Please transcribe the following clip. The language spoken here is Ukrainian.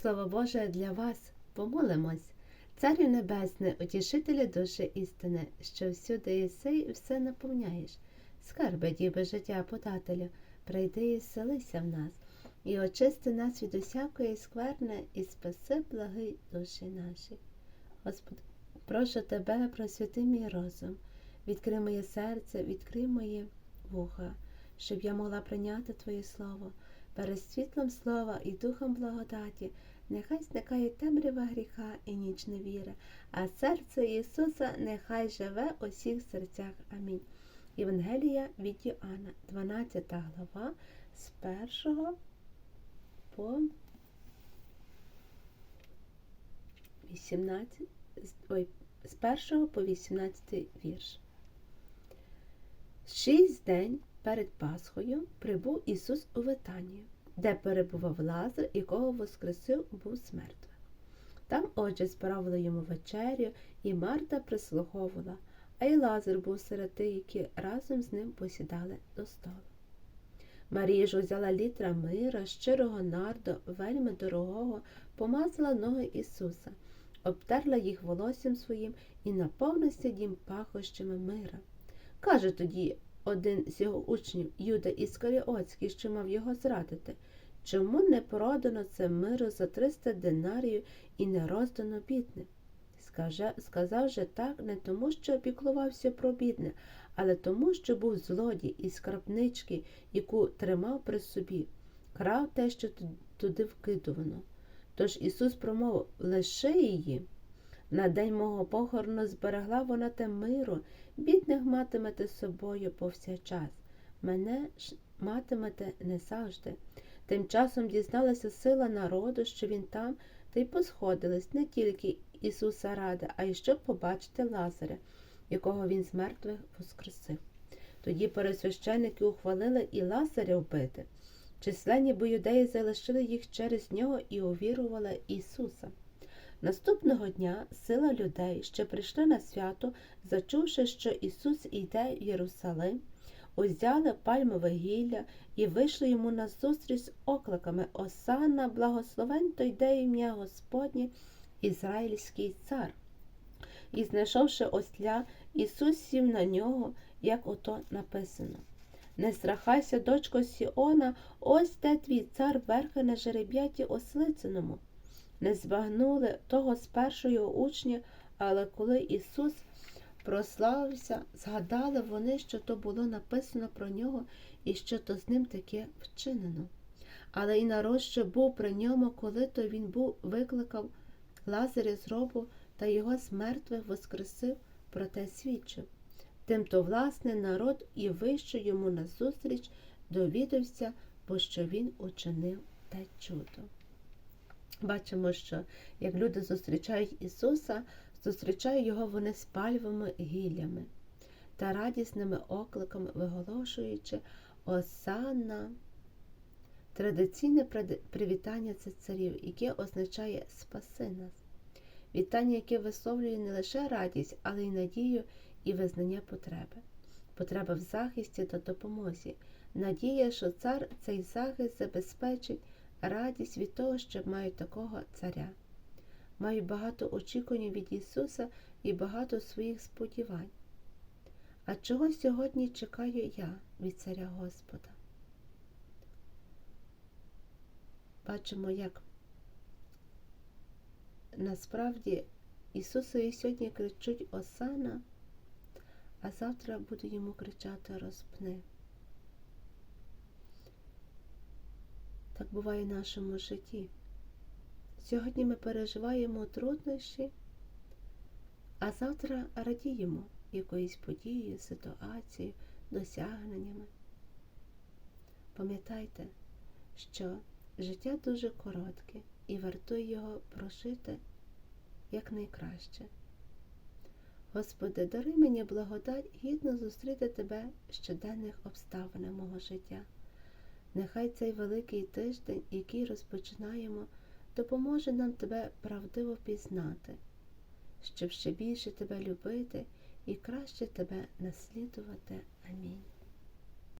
Слово Боже для вас, помолимось. Царю Небесне, утішителю душі істини, що всюди єси і все наповняєш. Скарби діби життя подателю, прийди і селися в нас, і очисти нас від усякої скверни, і спаси благи душі наші. Господи, прошу тебе, просвіти мій розум, відкрий моє серце, відкрий моє вуха, щоб я могла прийняти Твоє Слово, перед світлом слова і духом благодаті, нехай зникає темрява гріха і ніч невіри, а серце Ісуса нехай живе у всіх серцях. Амінь. Євангелія від Йоанна, 12 глава, з 1 по 18, ой, з 1 по 18 вірш. Шість день перед Пасхою прибув Ісус у Витанію, де перебував Лазар, якого воскресив був з. Там, отже, справили йому вечерю, і Марта прислуговувала, а й Лазар був серед тих, які разом з ним посідали до столу. Марія ж узяла літра мира, щирого нардо, вельми дорогого, помазала ноги Ісуса, обтерла їх волоссям своїм і наповнився дім пахощами мира. Каже тоді один з його учнів, Юда Іскаріотський, що мав його зрадити, чому не продано це миру за 300 динарів і не роздано бідним? Скаже, сказав же так не тому, що опіклувався про бідне, але тому, що був злодій із скарбнички, яку тримав при собі, крав те, що туди вкидувано. Тож Ісус промовив лише її. На день мого похорону зберегла вона те миру, бідних матимете з собою повсякчас, мене ж матимете не завжди. Тим часом дізналася сила народу, що він там, та й посходились не тільки Ісуса ради, а й щоб побачити Лазаря, якого він з мертвих воскресив. Тоді пересвященники ухвалили і Лазаря вбити. Численні бо юдеї залишили їх через нього і увірували Ісуса. Наступного дня сила людей, що прийшли на свято, зачувши, що Ісус йде в Єрусалим, узяли пальмове гілля і вийшли йому назустріч з окликами Осана, благословен той йде ім'я Господнє, Ізраїльський цар. І, знайшовши осля, Ісус сів на нього, як ото написано. Не страхайся, дочко Сіона, ось де твій цар верхи на жереб'яті ослицяному. Не збагнули того з першого учня, але коли Ісус прославився, згадали вони, що то було написано про нього і що то з ним таке вчинено. Але і народ, що був при ньому, коли то він був викликав Лазаря з гробу та його з мертвих воскресив, проте свідчив. Тимто, власне, народ і вийшов йому назустріч, довідався, бо що він учинив те чудо. Бачимо, що як люди зустрічають Ісуса, зустрічають Його вони з пальвими гіллями та радісними окликами, виголошуючи Осанна. Традиційне привітання це царів, яке означає спаси нас. Вітання, яке висловлює не лише радість, але й надію і визнання потреби. Потреба в захисті та допомозі. Надія, що цар цей захист забезпечить радість від того, що мають такого царя. Маю багато очікувань від Ісуса і багато своїх сподівань. А чого сьогодні чекаю я від Царя Господа? Бачимо, як насправді Ісусові сьогодні кричуть Осана, а завтра буду йому кричати розпни. Так буває в нашому житті. Сьогодні ми переживаємо труднощі, а завтра радіємо якоюсь подією, ситуацією, досягненнями. Пам'ятайте, що життя дуже коротке і вартує його прожити якнайкраще. Господи, даруй мені благодать гідно зустріти Тебе щоденних обставинах мого життя. Нехай цей великий тиждень, який розпочинаємо, допоможе нам Тебе правдиво пізнати, щоб ще більше Тебе любити і краще Тебе наслідувати. Амінь.